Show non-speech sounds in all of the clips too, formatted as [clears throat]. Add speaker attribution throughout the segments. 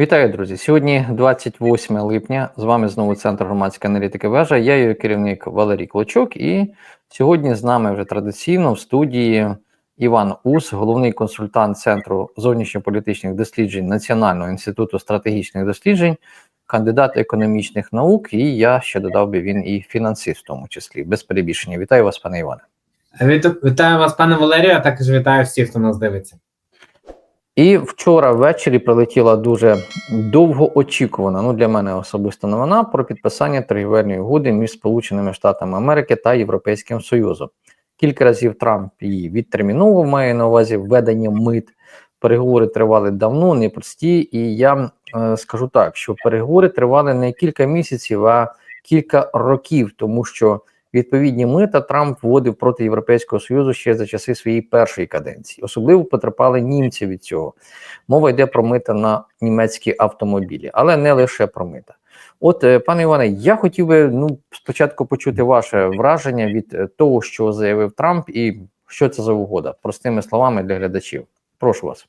Speaker 1: Вітаю, друзі! Сьогодні 28 липня. З вами знову Центр громадської аналітики вежа. Я її керівник Валерій Клочок. І сьогодні з нами вже традиційно в студії Іван Ус, головний консультант Центру зовнішньополітичних досліджень Національного інституту стратегічних досліджень, кандидат економічних наук. І я ще додав би він і фінансист, в тому числі без перебільшення. Вітаю вас, пане Іване.
Speaker 2: Вітаю вас, пане Валерію, а також вітаю всіх, хто нас дивиться.
Speaker 1: І вчора ввечері прилетіла дуже довгоочікувана, ну для мене особисто новина про підписання торгівельної угоди між Сполученими Штатами Америки та Європейським Союзом. Кілька разів Трамп її відтерміновував, має на увазі введення мит. Переговори тривали давно, непрості. І я е, скажу так, що переговори тривали не кілька місяців, а кілька років, тому що відповідні мита Трамп вводив проти Європейського Союзу ще за часи своєї першої каденції. Особливо потерпали німці від цього. Мова йде про мита на німецькі автомобілі, але не лише про мита. От, е, пане Іване, я хотів би ну спочатку почути ваше враження від е, того, що заявив Трамп, і що це за угода, простими словами для глядачів. Прошу вас.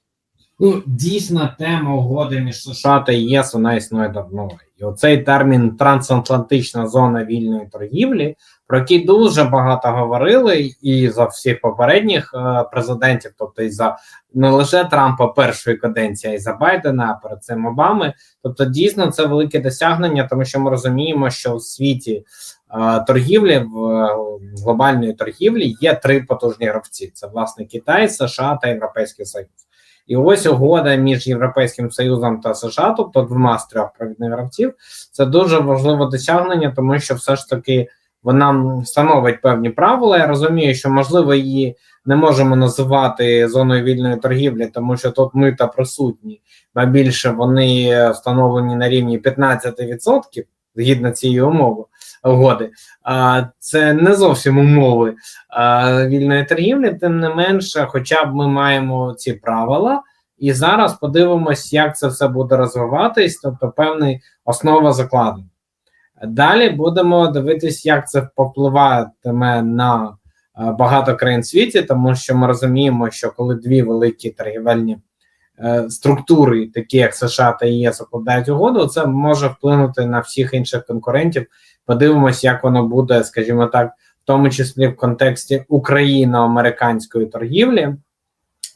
Speaker 2: Ну, дійсно, тема угоди між США та ЄС вона існує давно. І оцей термін трансатлантична зона вільної торгівлі, про який дуже багато говорили, і за всіх попередніх е, президентів, тобто і за не лише Трампа першої каденції, а й за Байдена, а перед цим Обами. Тобто, дійсно, це велике досягнення, тому що ми розуміємо, що в світі е, торгівлі в глобальної торгівлі є три потужні гравці: це власне Китай, США та Європейський Союз. І ось угода між Європейським Союзом та США, тобто двома з трьох провідних гравців, це дуже важливе досягнення, тому що все ж таки вона м, становить певні правила. Я розумію, що можливо її не можемо називати зоною вільної торгівлі, тому що тут мита присутні, а більше вони встановлені на рівні 15% згідно цієї умови угоди. Це не зовсім умови вільної торгівлі, тим не менше, хоча б ми маємо ці правила, і зараз подивимось, як це все буде розвиватись, тобто певний основа закладена. Далі будемо дивитись, як це впливатиме на багато країн світі, тому що ми розуміємо, що коли дві великі торгівельні е, структури, такі як США та ЄС, укладають угоду, це може вплинути на всіх інших конкурентів. Подивимось, як воно буде, скажімо так, в тому числі в контексті україно-американської торгівлі.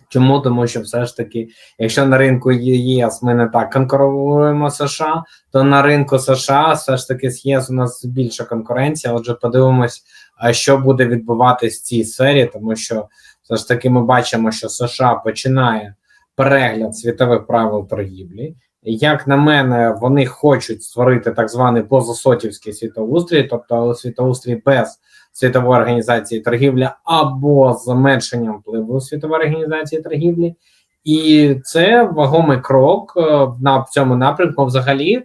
Speaker 2: Чому? Тому що все ж таки, якщо на ринку ЄС ми не так конкуруємо США, то на ринку США все ж таки з ЄС у нас більша конкуренція. Отже, подивимось, що буде відбуватись в цій сфері, тому що все ж таки ми бачимо, що США починає перегляд світових правил торгівлі. Як на мене, вони хочуть створити так званий позасотівський світоустрій, тобто світоустрій без світової організації торгівлі або з зменшенням впливу світової організації торгівлі, і це вагомий крок е, на цьому напрямку. Взагалі,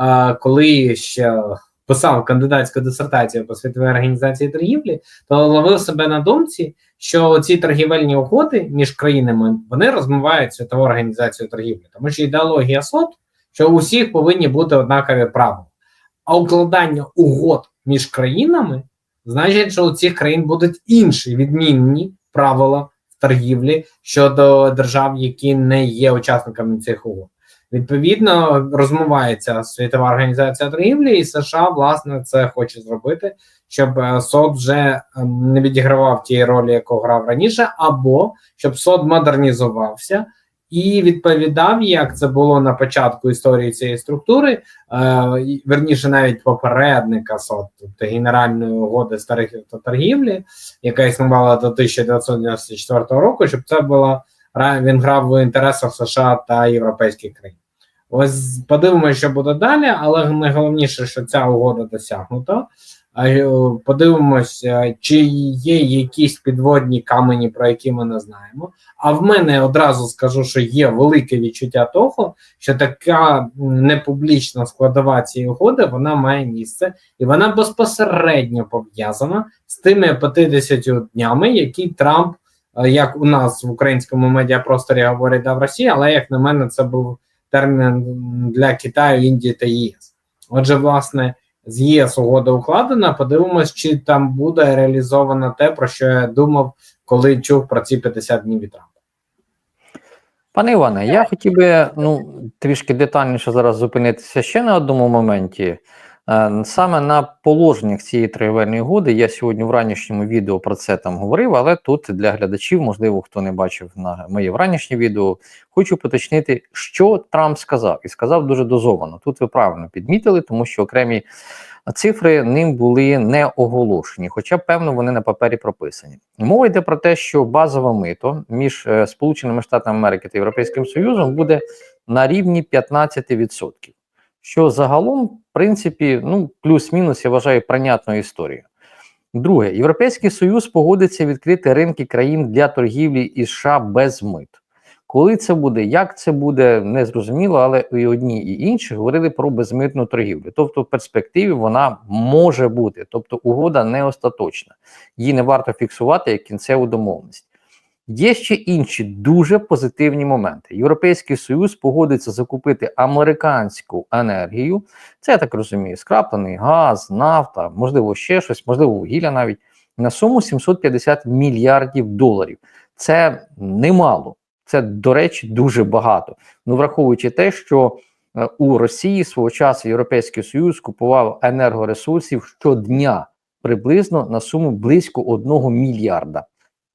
Speaker 2: е, коли ще писав кандидатську дисертацію по світовій організації торгівлі, то ловив себе на думці, що ці торгівельні угоди між країнами вони розмивають світову організацію торгівлі, тому що ідеологія СОТ, що у всіх повинні бути однакові правила, а укладання угод між країнами значить, що у цих країн будуть інші відмінні правила в торгівлі щодо держав, які не є учасниками цих угод. Відповідно, розмивається світова організація торгівлі, і США власне це хоче зробити, щоб е, СОД вже ем, не відігравав тієї ролі, яку грав раніше, або щоб СОД модернізувався і відповідав, як це було на початку історії цієї структури, е, верніше, навіть попередника СОД, тобто Генеральної угоди старих та торгівлі, яка існувала до 1994 року, щоб це була він грав в інтересах США та європейських країн. Ось подивимося, що буде далі, але найголовніше, що ця угода досягнута. Е, Подивимось, е, чи є якісь підводні камені, про які ми не знаємо. А в мене одразу скажу, що є велике відчуття того, що така непублічна складова цієї угоди вона має місце, і вона безпосередньо пов'язана з тими 50 днями, які Трамп, як у нас в українському медіапросторі говорить, дав Росії, але як на мене, це був термін для Китаю, Індії та ЄС. Отже, власне з ЄС угода укладена. Подивимось, чи там буде реалізовано те, про що я думав, коли чув про ці 50 днів від Трампа.
Speaker 1: Пане Іване, я хотів би ну, трішки детальніше зараз зупинитися ще на одному моменті. Е, Саме на положеннях цієї торгівельної угоди я сьогодні в ранішньому відео про це там говорив, але тут для глядачів, можливо, хто не бачив на моє вранішнє відео, хочу поточнити, що Трамп сказав, і сказав дуже дозовано. Тут ви правильно підмітили, тому що окремі цифри ним були не оголошені, хоча, певно, вони на папері прописані. Мова йде про те, що базове мито між е, Сполученими Штатами Америки та Європейським Союзом буде на рівні 15%. Що загалом, в принципі, ну плюс-мінус, я вважаю, прийнятною історією. Друге, Європейський Союз погодиться відкрити ринки країн для торгівлі із США без мит. Коли це буде, як це буде, не зрозуміло, але і одні, і інші говорили про безмитну торгівлю. Тобто, в перспективі вона може бути, тобто угода не остаточна, її не варто фіксувати як кінцеву домовленість. Є ще інші дуже позитивні моменти. Європейський Союз погодиться закупити американську енергію. Це я так розумію, скраплений газ, нафта, можливо, ще щось, можливо, вугілля навіть на суму 750 мільярдів доларів. Це немало. Це, до речі, дуже багато. Ну, враховуючи те, що е, у Росії свого часу Європейський Союз купував енергоресурсів щодня приблизно на суму близько 1 мільярда.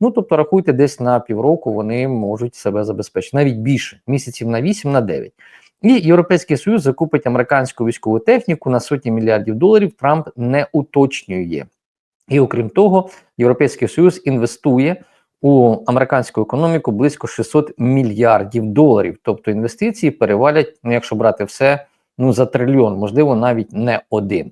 Speaker 1: Ну, тобто, рахуйте, десь на півроку вони можуть себе забезпечити, навіть більше, місяців на 8, на 9. І Європейський Союз закупить американську військову техніку на сотні мільярдів доларів. Трамп не уточнює. І окрім того, Європейський Союз інвестує у американську економіку близько 600 мільярдів доларів. Тобто інвестиції перевалять, ну якщо брати все, ну за трильйон, можливо, навіть не один.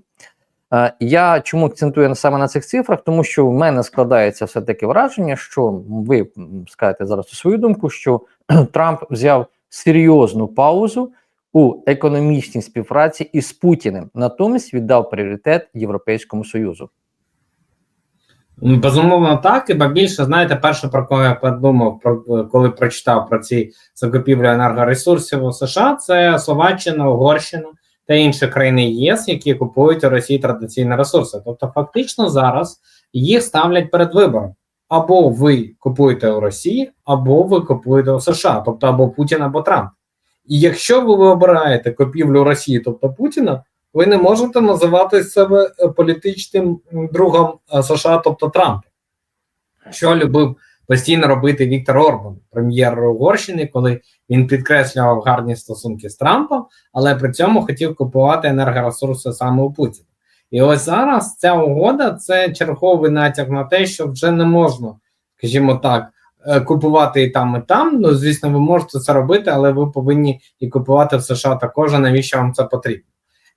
Speaker 1: Е, Я чому акцентую саме на цих цифрах? Тому що в мене складається все таки враження, що ви скажете зараз свою думку, що [clears throat] Трамп взяв серйозну паузу у економічній співпраці із Путіним, натомість віддав пріоритет Європейському Союзу.
Speaker 2: Безумовно, так, і більше, знаєте, перше, про кого я подумав, про коли прочитав про ці закупівлі енергоресурсів у США, це Словаччина, Угорщина та інші країни ЄС, які купують у Росії традиційні ресурси. Тобто, фактично зараз їх ставлять перед вибором. Або ви купуєте у Росії, або ви купуєте у США, тобто або Путін, або Трамп. І якщо ви обираєте купівлю Росії, тобто Путіна, ви не можете називати себе е, політичним другом е, США, тобто Трампа. Що любив постійно робити Віктор Орбан, прем'єр Угорщини, коли він підкреслював гарні стосунки з Трампом, але при цьому хотів купувати енергоресурси саме у Путіна. І ось зараз ця угода це черговий натяк на те, що вже не можна, скажімо так, е, купувати і там, і там. Ну, звісно, ви можете це робити, але ви повинні і купувати в США також, навіщо вам це потрібно.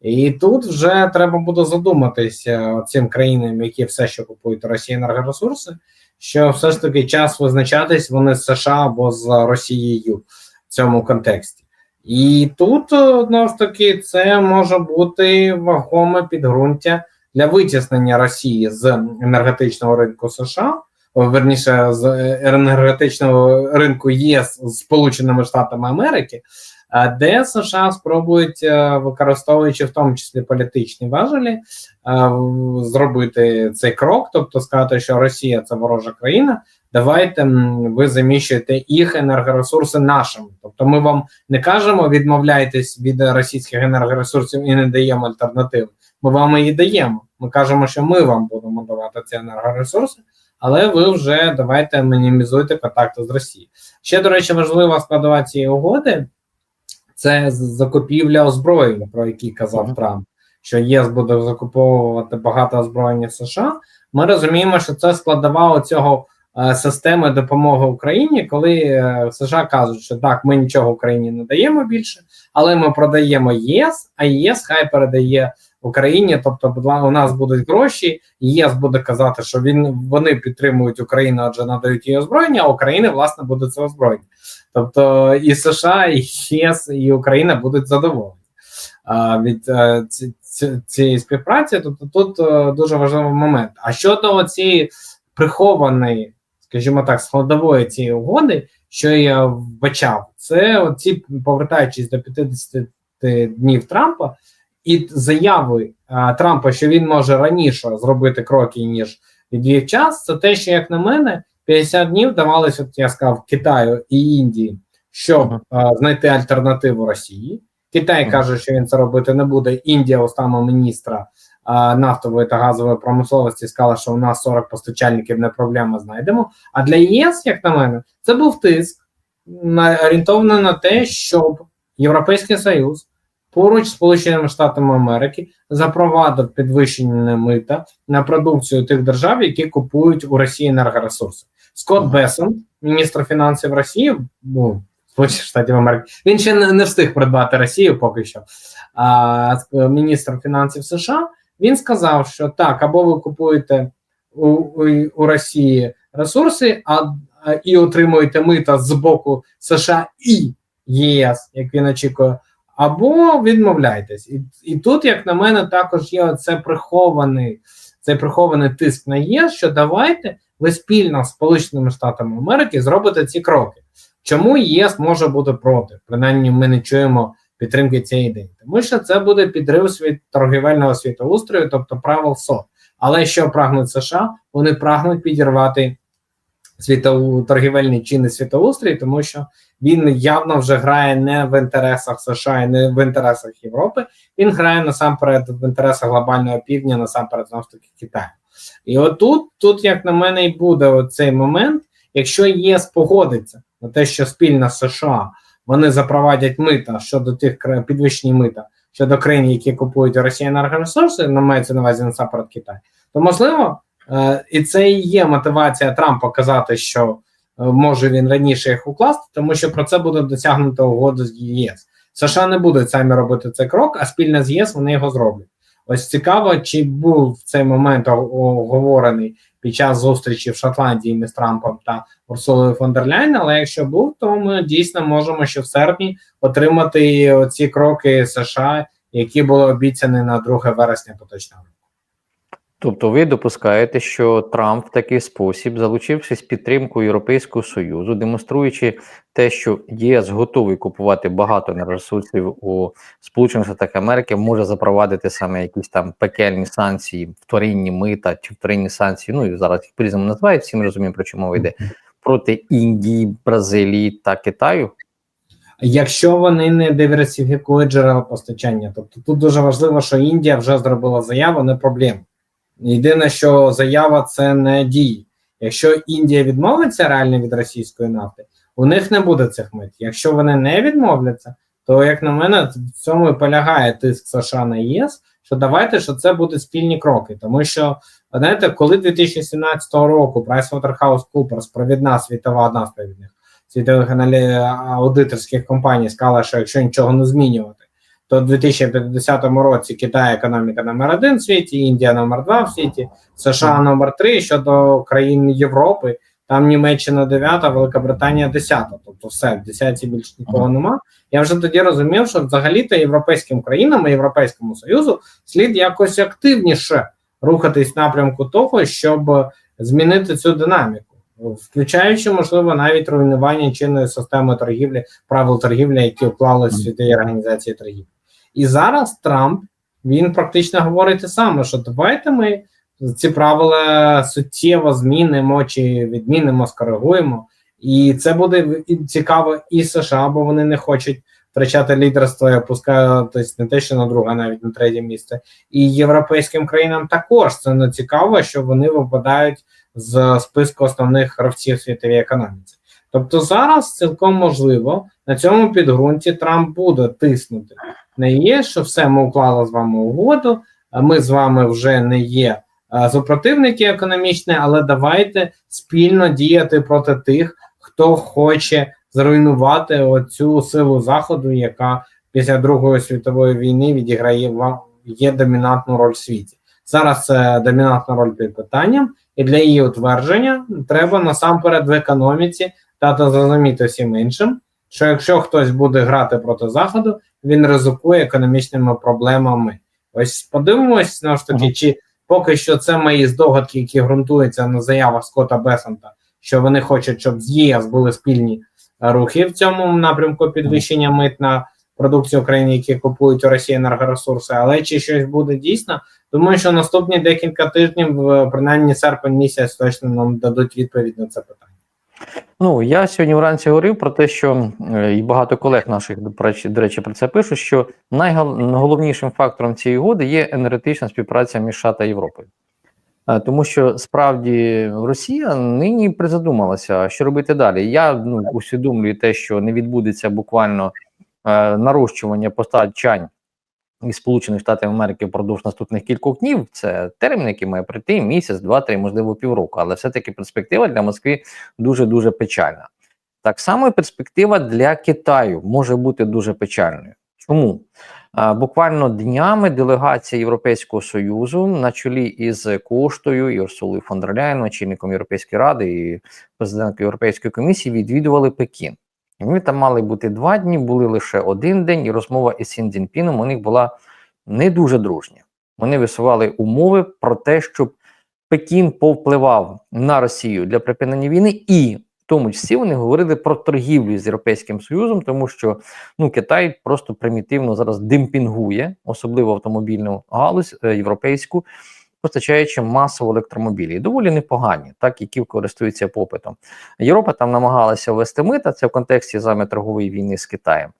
Speaker 2: І тут вже треба буде задуматися цим країнам, які все ще купують Росії енергоресурси, що все ж таки час визначатись вони з США або з Росією в цьому контексті. І тут одно ж таки це може бути вагоме підґрунтя для витіснення Росії з енергетичного ринку США, верніше з е, енергетичного ринку ЄС з Сполученими Штатами Америки, де США спробують, е, використовуючи в тому числі політичні важелі, е, зробити цей крок, тобто сказати, що Росія це ворожа країна. Давайте ви заміщуєте їх енергоресурси нашими. Тобто, ми вам не кажемо відмовляйтесь від російських енергоресурсів і не даємо альтернативи. Ми вам її даємо. Ми кажемо, що ми вам будемо давати ці енергоресурси, але ви вже давайте мінімізуйте контакти з Росією. Ще, до речі, важлива складова цієї угоди це закупівля озброєння, про які казав
Speaker 1: Мгм.
Speaker 2: Трамп, що ЄС буде закуповувати багато озброєння США. Ми розуміємо, що це складова оцього е, системи допомоги Україні, коли е, США кажуть, що так, ми нічого Україні не даємо більше, але ми продаємо ЄС, а ЄС хай передає Україні. Тобто, у нас будуть гроші. ЄС буде казати, що він вони підтримують Україну, адже надають їй озброєння, а Україна власне буде це озброєння. Тобто і США, і ЄС, і Україна будуть задоволені від е, ці- ці- цієї співпраці. Тобто тут е, дуже важливий момент. А щодо цієї прихованої, скажімо так, складової цієї угоди, що я вбачав, це оці, повертаючись до 50 днів Трампа, і заяви е, Трампа, що він може раніше зробити кроки, ніж відвів час, це те, що, як на мене, 50 днів давалось, от я сказав, Китаю і Індії, щоб е, знайти альтернативу Росії. Китай
Speaker 1: Мгм.
Speaker 2: каже, що він це робити не буде. Індія, устами міністра е, нафтової та газової промисловості, сказала, що у нас 40 постачальників не проблема знайдемо. А для ЄС, як на мене, це був тиск на орієнтований на те, щоб Європейський Союз поруч з Сполученими Штатами Америки запровадив підвищення мита на продукцію тих держав, які купують у Росії енергоресурси. Скотт. Бессон, міністр фінансів Росії, ну Сполучених Штатів Америки, він ще не, не встиг придбати Росію поки що. А міністр фінансів США він сказав, що так, або ви купуєте у, у, у Росії ресурси, а, а і отримуєте мита з боку США і ЄС, як він очікує, або відмовляйтесь. І, і тут, як на мене, також є оце прихований, цей прихований тиск на ЄС, що давайте ви спільно з Сполученими Штатами Америки зробите ці кроки. Чому ЄС може бути проти? Принаймні, ми не чуємо підтримки цієї ідеї, тому що це буде підрив світ торгівельного світоустрою, тобто правил СО. Але що прагнуть США? Вони прагнуть підірвати світову торгівельний чинний світоустрій, тому що він явно вже грає не в інтересах США і не в інтересах Європи. Він грає насамперед в інтересах глобального півдня, насамперед знову таки Китаю. І отут, тут, як на мене, і буде оцей момент, якщо ЄС погодиться на те, що спільно США вони запровадять мита щодо тих підвищення мита щодо країн, які купують у Росії енергоресурси, на мається на увазі насамперед Китай, то можливо, і це і є мотивація Трампа казати, що е, може він раніше їх укласти, тому що про це буде досягнуто угоду з ЄС. США не будуть самі робити цей крок, а спільно з ЄС вони його зроблять. Ось цікаво, чи був в цей момент оговорений під час зустрічі в Шотландії між Трампом та Урсулою фон але якщо був, то ми дійсно можемо ще в серпні отримати оці кроки США, які були обіцяні на 2 вересня поточного року.
Speaker 1: Тобто ви допускаєте, що Трамп в такий спосіб, залучившись підтримкою Європейського Союзу, демонструючи те, що ЄС готовий купувати багато енергоресурсів у Сполучених Штатах Америки, може запровадити саме якісь там пекельні санкції, вторинні мита чи вторинні санкції. Ну і зараз їх по-різному називають, всі ми розуміємо, про що мова йде проти Індії, Бразилії та Китаю.
Speaker 2: Якщо вони не диверсифікують джерела постачання, тобто тут дуже важливо, що Індія вже зробила заяву, не проблема. Єдине, що заява це не дії. Якщо Індія відмовиться реально від російської нафти, у них не буде цих мит. Якщо вони не відмовляться, то як на мене, в цьому і полягає тиск США на ЄС, що давайте, що це будуть спільні кроки. Тому що знаєте, коли 2017 року PricewaterhouseCoopers, провідна світова одна з провідних світових аудиторських компаній, сказала, що якщо нічого не змінювати, то в 2050 році Китай економіка номер один в світі, Індія номер два в світі, США номер три щодо країн Європи. Там Німеччина 9, Великобританія 10. Тобто все, в 10 більш нікого нема. Я вже тоді розумів, що взагалі-то європейським країнам і Європейському Союзу слід якось активніше рухатись в напрямку того, щоб змінити цю динаміку, включаючи, можливо, навіть руйнування чинної системи торгівлі, правил торгівлі, які вклалися в світові організації торгівлі. І зараз Трамп він практично говорить те саме, що давайте ми ці правила суттєво змінимо чи відмінимо, скоригуємо. І це буде цікаво і США, бо вони не хочуть втрачати лідерство і опускатись не те, що на друге, навіть на третє місце. І європейським країнам також це не цікаво, що вони випадають з списку основних гравців світовій економіці. Тобто зараз цілком можливо на цьому підґрунті Трамп буде тиснути на ЄС, що все ми уклали з вами угоду. Ми з вами вже не є супротивники економічні, але давайте спільно діяти проти тих, хто хоче зруйнувати оцю силу заходу, яка після Другої світової війни відіграє є домінантну роль в світі. Зараз це домінантна роль під питанням, і для її утвердження треба насамперед в економіці дати зрозуміти всім іншим, що якщо хтось буде грати проти заходу, він ризикує економічними проблемами. Ось подивимось знову ж таки, чи поки що це мої здогадки, які ґрунтуються на заявах Скотта Бесанта, що вони хочуть, щоб з ЄС були спільні рухи в цьому напрямку підвищення мит на продукцію України, які купують у Росії енергоресурси, але чи щось буде дійсно? Думаю, що наступні декілька тижнів, е, принаймні серпень місяць, точно нам дадуть відповідь на це питання.
Speaker 1: Ну я сьогодні вранці говорив про те, що е, і багато колег наших до речі, про це пишуть, що найголовнішим фактором цієї угоди є енергетична співпраця між США та Європою. Е, Тому що справді Росія нині призадумалася, що робити далі. Я ну, усвідомлюю те, що не відбудеться буквально е, нарощування постачань із Сполучених Штатів Америки впродовж наступних кількох днів. Це термін, який має прийти місяць, два, три, можливо, півроку. Але все-таки перспектива для Москви дуже дуже печальна. Так само і перспектива для Китаю може бути дуже печальною. Чому? Буквально днями делегація Європейського Союзу на чолі із Коштою і Урсулою фон дер Ляєн, очільником Європейської ради і президенткою Європейської комісії відвідували Пекін. Вони там мали бути два дні, були лише один день, і розмова із Сін Цзіньпіном у них була не дуже дружня. Вони висували умови про те, щоб Пекін повпливав на Росію для припинення війни, і в тому числі вони говорили про торгівлю з Європейським Союзом, тому що ну Китай просто примітивно зараз демпінгує, особливо автомобільну галузь е, європейську, постачаючи масово електромобілі. І доволі непогані, так які користуються попитом. Європа там намагалася ввести мита, це в контексті саме торгової війни з Китаєм.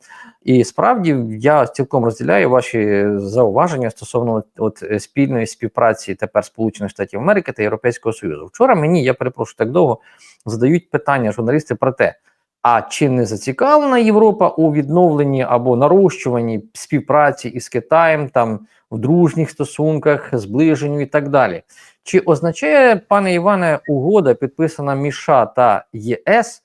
Speaker 1: І справді я цілком розділяю ваші зауваження стосовно от спільної співпраці тепер Сполучених Штатів Америки та Європейського Союзу. Вчора мені я перепрошую так довго задають питання журналісти про те. А чи не зацікавлена Європа у відновленні або нарощуванні співпраці із Китаєм там в дружніх стосунках, зближенню і так далі? Чи означає, пане Іване, угода, підписана між США та ЄС,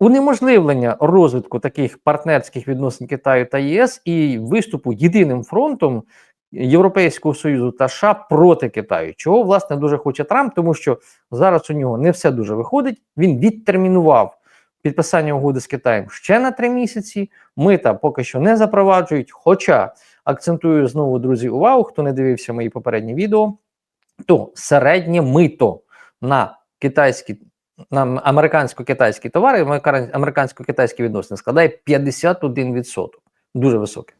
Speaker 1: унеможливлення розвитку таких партнерських відносин Китаю та ЄС і виступу єдиним фронтом Європейського Союзу та США проти Китаю, чого власне дуже хоче Трамп, тому що зараз у нього не все дуже виходить. Він відтермінував підписання угоди з Китаєм ще на три місяці. Мита поки що не запроваджують. Хоча акцентую знову, друзі, увагу, хто не дивився мої попередні відео, то середнє мито на китайські на американсько-китайські товари, американсько-китайські відносини складає 51%. Дуже високе.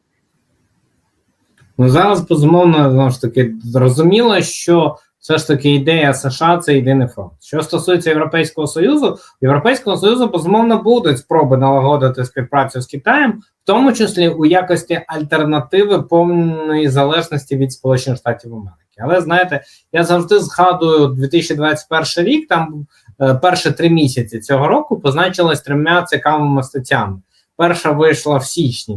Speaker 2: Ну зараз безумовно знову ж таки зрозуміло, що все ж таки ідея США це єдиний фронт. Що стосується Європейського Союзу, Європейського Союзу безумовно будуть спроби налагодити співпрацю з Китаєм, в тому числі у якості альтернативи повної залежності від Сполучених Штатів Америки. Але знаєте, я завжди згадую 2021 рік. Там е, перші три місяці цього року позначились трьома цікавими статтями. Перша вийшла в січні,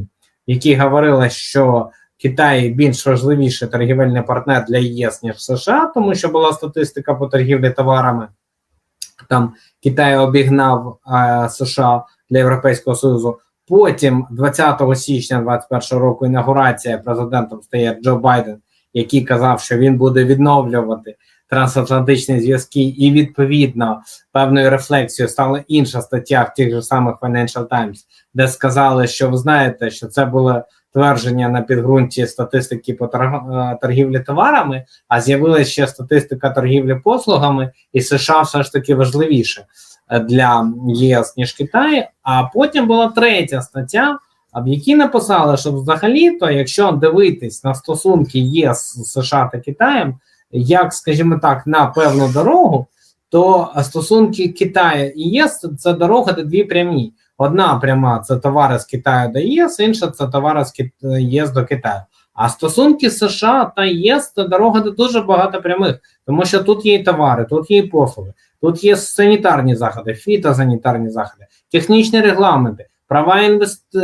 Speaker 2: в якій говорила, що Китай більш важливіший торгівельний партнер для ЄС, ніж США, тому що була статистика по торгівлі товарами. Там Китай обігнав а, США для Європейського Союзу. Потім, 20 січня 2021 року, інаугурація президентом стає Джо Байден, який казав, що він буде відновлювати трансатлантичні зв'язки, і відповідно певною рефлексією стала інша стаття в тих же самих Financial Times, де сказали, що ви знаєте, що це було твердження на підґрунті статистики по торгівлі товарами, а з'явилася ще статистика торгівлі послугами, і США все ж таки важливіше для ЄС ніж Китай. А потім була третя стаття, в якій написали, що взагалі-то, якщо дивитись на стосунки ЄС з США та Китаєм, як, скажімо так, на певну дорогу, то стосунки Китаю і ЄС це дорога де дві прямі. Одна пряма це товари з Китаю до ЄС, інша це товари з ЄС до Китаю. А стосунки США та ЄС це дорога де дуже багато прямих, тому що тут є і товари, тут є і послуги, тут є санітарні заходи, фітосанітарні заходи, технічні регламенти, права інвест...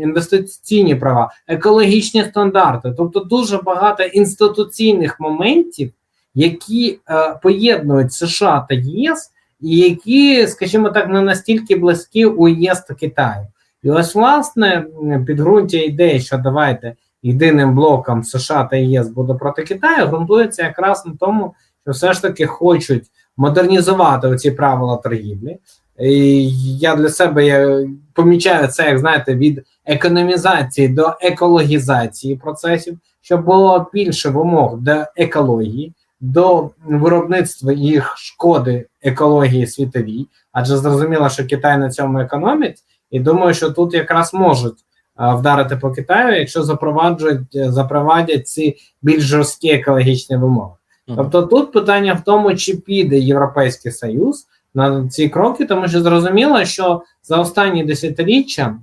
Speaker 2: інвестиційні права, екологічні стандарти. Тобто дуже багато інституційних моментів, які е, поєднують США та ЄС які, скажімо так, не настільки близькі у ЄС та Китаю. І ось власне підґрунтя ідеї, що давайте єдиним блоком США та ЄС буде проти Китаю, ґрунтується якраз на тому, що все ж таки хочуть модернізувати оці правила торгівлі. І Я для себе я помічаю це, як знаєте, від економізації до екологізації процесів, щоб було більше вимог до екології до виробництва їх шкоди екології світовій, адже зрозуміло, що Китай на цьому економить, і думаю, що тут якраз можуть а, вдарити по Китаю, якщо запроваджують запровадять ці більш жорсткі екологічні вимоги. Тобто тут питання в тому, чи піде Європейський Союз на ці кроки, тому що зрозуміло, що за останні десятиріччя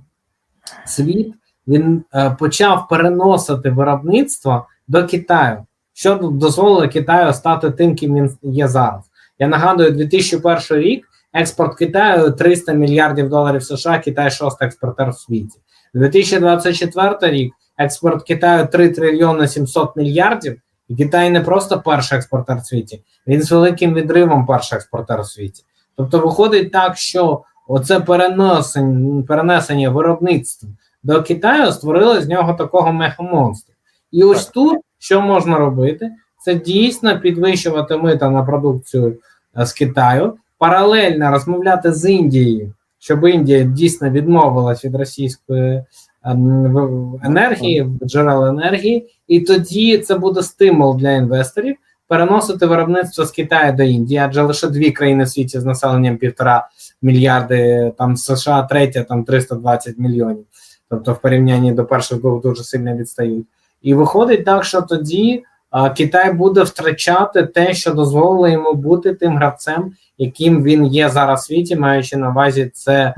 Speaker 2: світ він е, почав переносити виробництво до Китаю, що дозволило Китаю стати тим, ким він є зараз. Я нагадую, 2001 рік експорт Китаю 300 мільярдів доларів США, Китай шостий експортер в світі. 2024 рік експорт Китаю 3 трильйони 700 мільярдів. І Китай не просто перший експортер в світі, він з великим відривом перший експортер у світі. Тобто виходить так, що оце перенесення, перенесення виробництва до Китаю створило з нього такого меха-монстру. І ось тут що можна робити? Це дійсно підвищувати мита на продукцію е, з Китаю, паралельно розмовляти з Індією, щоб Індія дійсно відмовилась від російської ем, енергії, джерел енергії, і тоді це буде стимул для інвесторів переносити виробництво з Китаю до Індії, адже лише дві країни в світі з населенням півтора мільярди, там США третя, там 320 мільйонів. Тобто, в порівнянні до перших двох дуже сильно відстають. І виходить так, що тоді а, Китай буде втрачати те, що дозволило йому бути тим гравцем, яким він є зараз в світі, маючи на увазі це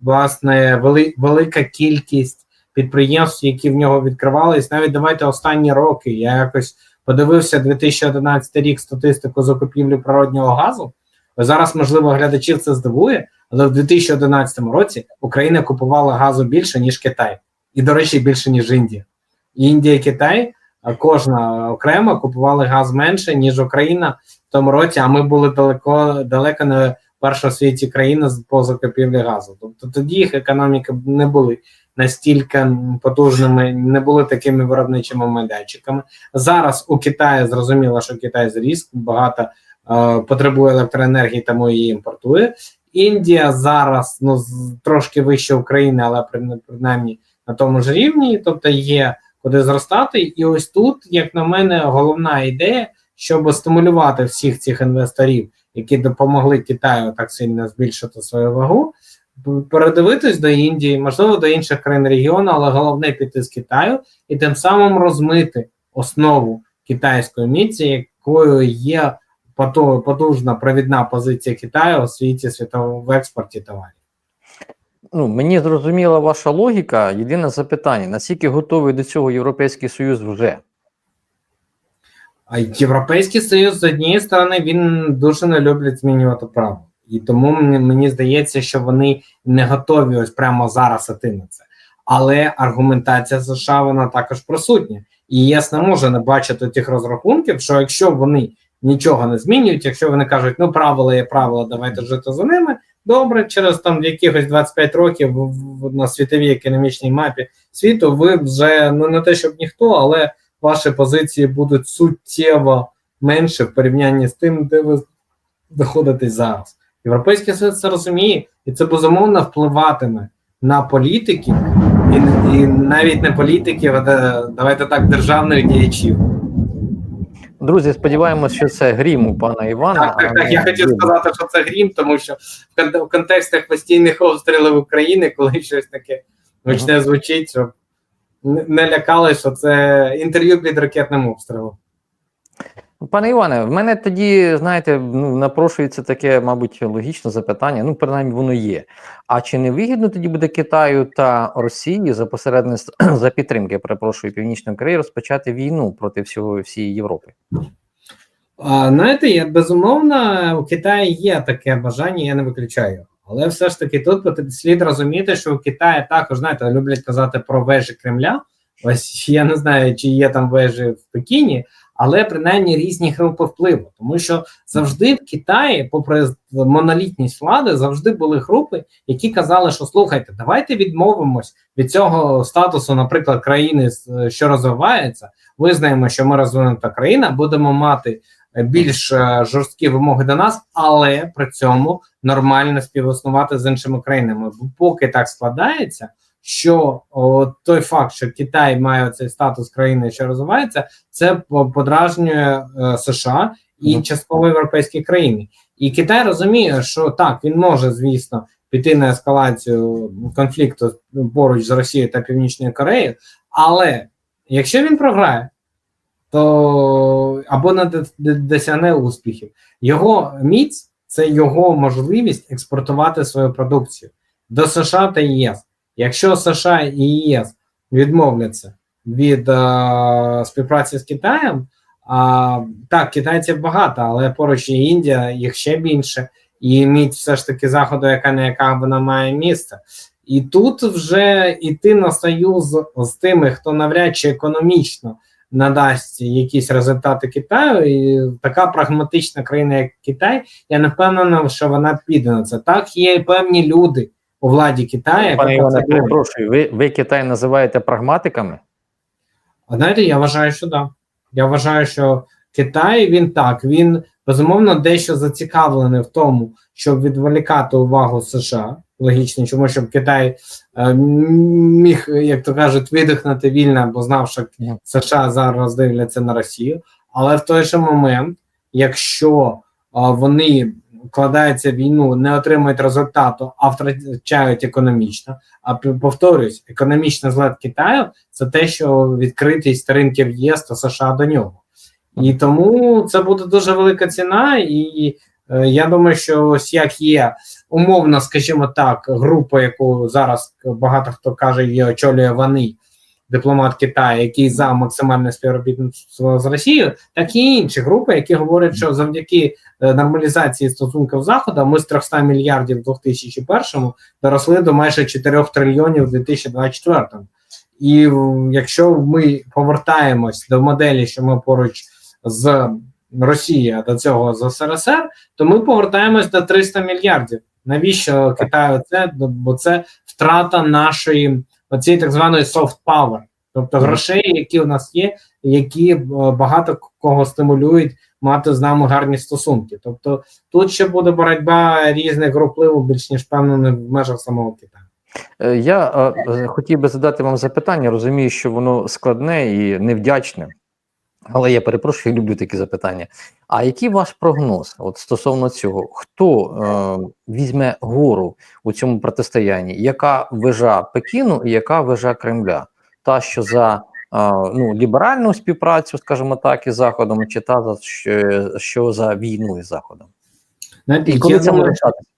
Speaker 2: власне вели, велика кількість підприємств, які в нього відкривались. Навіть давайте останні роки. Я якось подивився 2011 рік статистику закупівлі природнього газу. Зараз, можливо, глядачів це здивує, але в 2011 році Україна купувала газу більше, ніж Китай, і, до речі, більше, ніж Індія. Індія і Китай, кожна окремо купували газ менше, ніж Україна в тому році, а ми були далеко далеко не перша в світі країна по закупівлі газу. Тобто тоді їх економіки не були настільки потужними, не були такими виробничими майданчиками. Зараз у Китаї зрозуміло, що Китай зріс, багато е, потребує електроенергії, тому її імпортує. Індія зараз ну трошки вище України, але при- принаймні на тому ж рівні, тобто є куди зростати. І ось тут, як на мене, головна ідея, щоб стимулювати всіх цих інвесторів, які допомогли Китаю так сильно збільшити свою вагу, передивитись до Індії, можливо, до інших країн регіону, але головне піти з Китаю і тим самим розмити основу китайської міці, якою є поту- потужна провідна позиція Китаю у світі світового в експорті товарів.
Speaker 1: Ну, мені зрозуміла ваша логіка. Єдине запитання: наскільки готовий до цього Європейський Союз вже?
Speaker 2: А Європейський Союз з однієї сторони він дуже не люблять змінювати право, і тому мені здається, що вони не готові ось прямо зараз іти на це. Але аргументація США вона також присутня. І ЄС не може не бачити тих розрахунків, що якщо вони нічого не змінюють, якщо вони кажуть, ну правила є правила, давайте жити за ними. Добре, через там якихось 25 років на світовій економічній мапі світу ви вже ну не те, щоб ніхто, але ваші позиції будуть суттєво менше в порівнянні з тим, де ви знаходитесь зараз. Європейський Союз це розуміє, і це безумовно впливатиме на політиків, і, і навіть не політиків, а давайте так, державних діячів.
Speaker 1: Друзі, сподіваємось, що це грім у пана Івана.
Speaker 2: Так, так, так. Я хотів сказати, що це грім, тому що в контекстах постійних обстрілів України, коли [laughs] щось таке гучне звучить, щоб не- не лякали, що це інтерв'ю під ракетним обстрілом.
Speaker 1: Пане Іване, в мене тоді, знаєте, ну напрошується таке, мабуть, логічне запитання. Ну, принаймні, воно є. А чи не вигідно тоді буде Китаю та Росії за посередництва [clears throat] за підтримки, перепрошую, Північної Кореї розпочати війну проти всього всієї Європи?
Speaker 2: А, знаєте, я, безумовно, у Китаї є таке бажання, я не виключаю. Але все ж таки тут слід розуміти, що у Китаї також, знаєте, люблять казати про вежі Кремля. Ось я не знаю, чи є там вежі в Пекіні, але принаймні різні групи впливу. Тому що завжди в Китаї, попри монолітність влади, завжди були групи, які казали, що слухайте, давайте відмовимось від цього статусу, наприклад, країни, що розвивається. Визнаємо, що ми розвинута країна, будемо мати більш е, жорсткі вимоги до нас, але при цьому нормально співіснувати з іншими країнами. Бо поки так складається, що о, той факт, що Китай має цей статус країни, що розвивається, це подражнює е, США і
Speaker 1: Мгм.
Speaker 2: частково європейські країни. І Китай розуміє, що так він може, звісно, піти на ескалацію конфлікту поруч з Росією та Північною Кореєю, але якщо він програє, то або не досягне успіхів, його міць це його можливість експортувати свою продукцію до США та ЄС. Якщо США і ЄС відмовляться від е, співпраці з Китаєм, а, так, китайців багато, але поруч є Індія, їх ще більше, і міць все ж таки заходу, яка не яка вона має місце. І тут вже йти на союз з тими, хто навряд чи економічно надасть якісь результати Китаю, і така прагматична країна, як Китай, я не впевнена, що вона піде на це. Так, є певні люди у владі Китаю.
Speaker 1: Пане Іване, перепрошую, ви, ви Китай називаєте прагматиками?
Speaker 2: Знаєте, я вважаю, що да. Я вважаю, що Китай він так, він безумовно дещо зацікавлений в тому, щоб відволікати увагу США. Логічно, чому щоб Китай е, міг, як то кажуть, видихнути вільно, бо знав, що США зараз дивляться на Росію. Але в той же момент, якщо е, вони вкладаються в війну, не отримують результату, а втрачають економічно. А повторюсь, економічний злет Китаю це те, що відкритість ринків ЄС та США до нього. І тому це буде дуже велика ціна, і е, я думаю, що ось як є умовно, скажімо так, група, яку зараз багато хто каже, її очолює вони, дипломат Китаю, який за максимальне співробітництво з Росією, так і інші групи, які говорять, що завдяки е, нормалізації стосунків з Заходом ми з 300 мільярдів в 2001 доросли до майже 4 трильйонів в 2024. І якщо ми повертаємось до моделі, що ми поруч з Росією, до цього з СРСР, то ми повертаємось до 300 мільярдів. Навіщо Китаю це? Бо це втрата нашої оцієї так званої soft power, тобто грошей, які у нас є, які е, багато кого стимулюють мати з нами гарні стосунки. Тобто тут ще буде боротьба різних груп впливу, більш ніж певно, в межах самого Китаю.
Speaker 1: Е, Я е, хотів би задати вам запитання. Розумію, що воно складне і невдячне, але я перепрошую, люблю такі запитання. А який ваш прогноз от стосовно цього? Хто е, візьме гору у цьому протистоянні? Яка вежа Пекіну і яка вежа Кремля? Та, що за е, ну, ліберальну співпрацю, скажімо так, із Заходом, чи та за що, що за війну із Заходом?
Speaker 2: Знаєте,
Speaker 1: І коли це
Speaker 2: думаю,
Speaker 1: статися?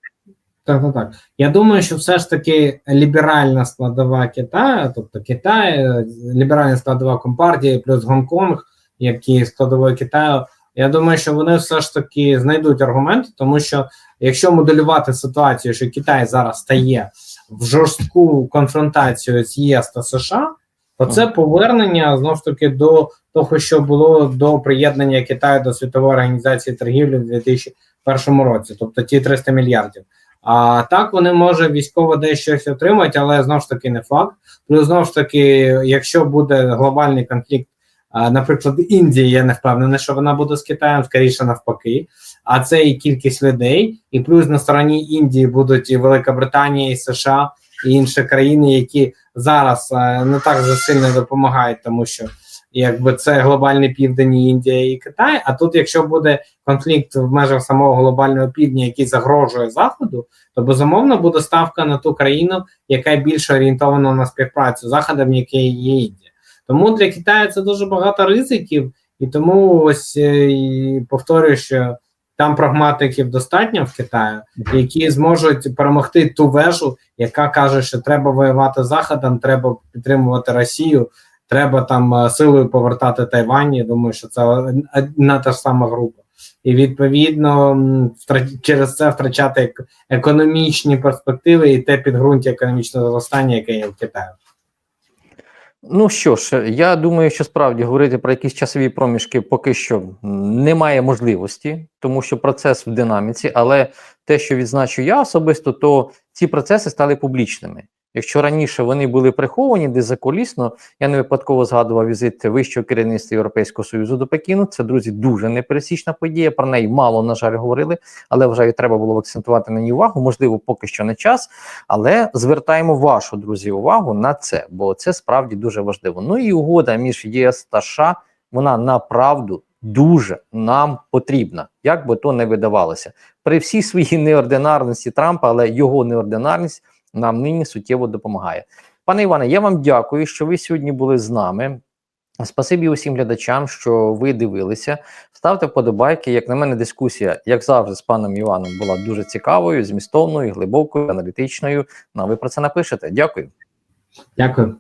Speaker 2: Так, так, так. Я думаю, що все ж таки ліберальна складова Китаю, тобто Китай, ліберальна складова Компартії плюс Гонконг, як і складовою Китаю. Я думаю, що вони все ж таки знайдуть аргументи, тому що якщо моделювати ситуацію, що Китай зараз стає в жорстку конфронтацію з ЄС та США, то це повернення знову ж таки до того, що було до приєднання Китаю до світової організації торгівлі в 2001 році, тобто ті 300 мільярдів. А так вони може військово десь щось отримають, але знову ж таки не факт. Плюс знову ж таки, якщо буде глобальний конфлікт, наприклад, Індії, я не впевнений, що вона буде з Китаєм, скоріше навпаки. А це і кількість людей, і плюс на стороні Індії будуть і Велика Британія, і США, і інші країни, які зараз е, не так же сильно допомагають, тому що якби це глобальний південь, Індія і Китай. А тут, якщо буде конфлікт в межах самого глобального півдня, який загрожує заходу, то безумовно буде ставка на ту країну, яка більше орієнтована на співпрацю заходом, який є Індія. Тому для Китаю це дуже багато ризиків, і тому ось е, і повторюю, що там прагматиків достатньо в Китаю, які зможуть перемогти ту вежу, яка каже, що треба воювати з заходом, треба підтримувати Росію. Треба там е, силою повертати Тайвань. Я думаю, що це одна та ж сама група. І відповідно через це втрачати економічні перспективи і те підґрунтя економічного зростання, яке є в Китаю.
Speaker 1: Ну що ж, я думаю, що справді говорити про якісь часові проміжки поки що немає можливості, тому що процес в динаміці. Але те, що відзначу я особисто, то ці процеси стали публічними. Якщо раніше вони були приховані десь закулісно, я не випадково згадував візит вищого керівництва Європейського Союзу до Пекіну. Це друзі дуже непересічна подія. Про неї мало на жаль говорили, але вважаю, треба було акцентувати на ній увагу. Можливо, поки що не час, але звертаємо вашу друзі увагу на це, бо це справді дуже важливо. Ну і угода між ЄС та США, вона направду дуже нам потрібна, як би то не видавалося. При всій своїй неординарності Трампа, але його неординарність нам нині суттєво допомагає. Пане Іване, я вам дякую, що ви сьогодні були з нами. Спасибі усім глядачам, що ви дивилися. Ставте вподобайки. Як на мене, дискусія, як завжди, з паном Іваном була дуже цікавою, змістовною, глибокою, аналітичною. Ну а ви про це напишете. Дякую.
Speaker 2: Дякую.